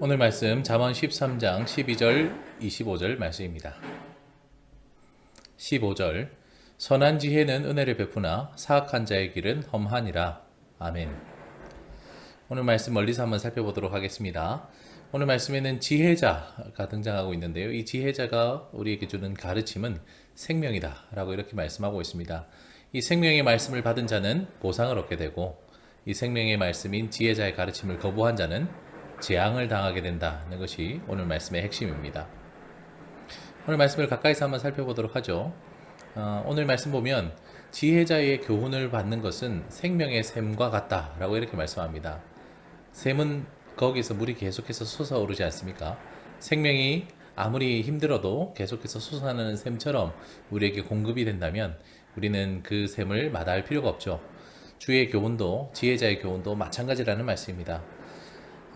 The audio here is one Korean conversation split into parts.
오늘 말씀 잠언 13장 12절 25절 말씀입니다. 15절 선한 지혜는 은혜를 베푸나 사악한 자의 길은 험하니라. 아멘. 오늘 말씀 멀리서 한번 살펴보도록 하겠습니다. 오늘 말씀에는 지혜자가 등장하고 있는데요. 이 지혜자가 우리에게 주는 가르침은 생명이다라고 이렇게 말씀하고 있습니다. 이 생명의 말씀을 받은 자는 보상을 얻게 되고 이 생명의 말씀인 지혜자의 가르침을 거부한 자는 재앙을 당하게 된다는 것이 오늘 말씀의 핵심입니다. 오늘 말씀을 가까이서 한번 살펴보도록 하죠. 어, 오늘 말씀 보면 지혜자의 교훈을 받는 것은 생명의 샘과 같다라고 이렇게 말씀합니다. 샘은 거기서 물이 계속해서 솟아오르지 않습니까? 생명이 아무리 힘들어도 계속해서 솟아나는 샘처럼 우리에게 공급이 된다면 우리는 그 샘을 마다할 필요가 없죠. 주의 교훈도 지혜자의 교훈도 마찬가지라는 말씀입니다.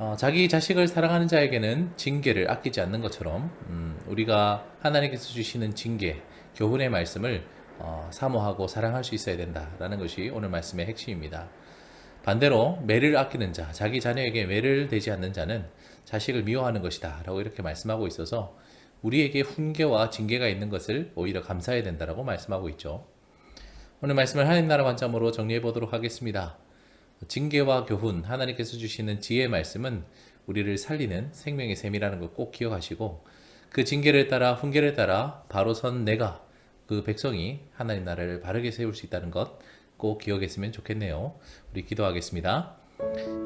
어, 자기 자식을 사랑하는 자에게는 징계를 아끼지 않는 것처럼 음, 우리가 하나님께서 주시는 징계, 교훈의 말씀을 어, 사모하고 사랑할 수 있어야 된다라는 것이 오늘 말씀의 핵심입니다. 반대로 매를 아끼는 자, 자기 자녀에게 매를 대지 않는 자는 자식을 미워하는 것이다라고 이렇게 말씀하고 있어서 우리에게 훈계와 징계가 있는 것을 오히려 감사해야 된다라고 말씀하고 있죠. 오늘 말씀을 하나님 나라 관점으로 정리해 보도록 하겠습니다. 징계와 교훈, 하나님께서 주시는 지혜의 말씀은 우리를 살리는 생명의 셈이라는 걸 꼭 기억하시고 그 징계를 따라 훈계를 따라 바로 선 내가 그 백성이 하나님 나라를 바르게 세울 수 있다는 것 꼭 기억했으면 좋겠네요. 우리 기도하겠습니다.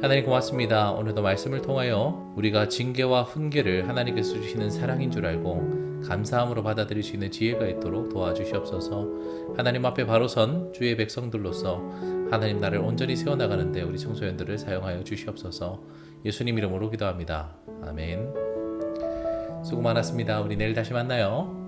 하나님 고맙습니다. 오늘도 말씀을 통하여 우리가 징계와 훈계를 하나님께서 주시는 사랑인 줄 알고 감사함으로 받아들일 수 있는 지혜가 있도록 도와주시옵소서. 하나님 앞에 바로 선 주의 백성들로서 하나님 나를 온전히 세워나가는데 우리 청소년들을 사용하여 주시옵소서. 예수님 이름으로 기도합니다. 아멘. 수고 많았습니다. 우리 내일 다시 만나요.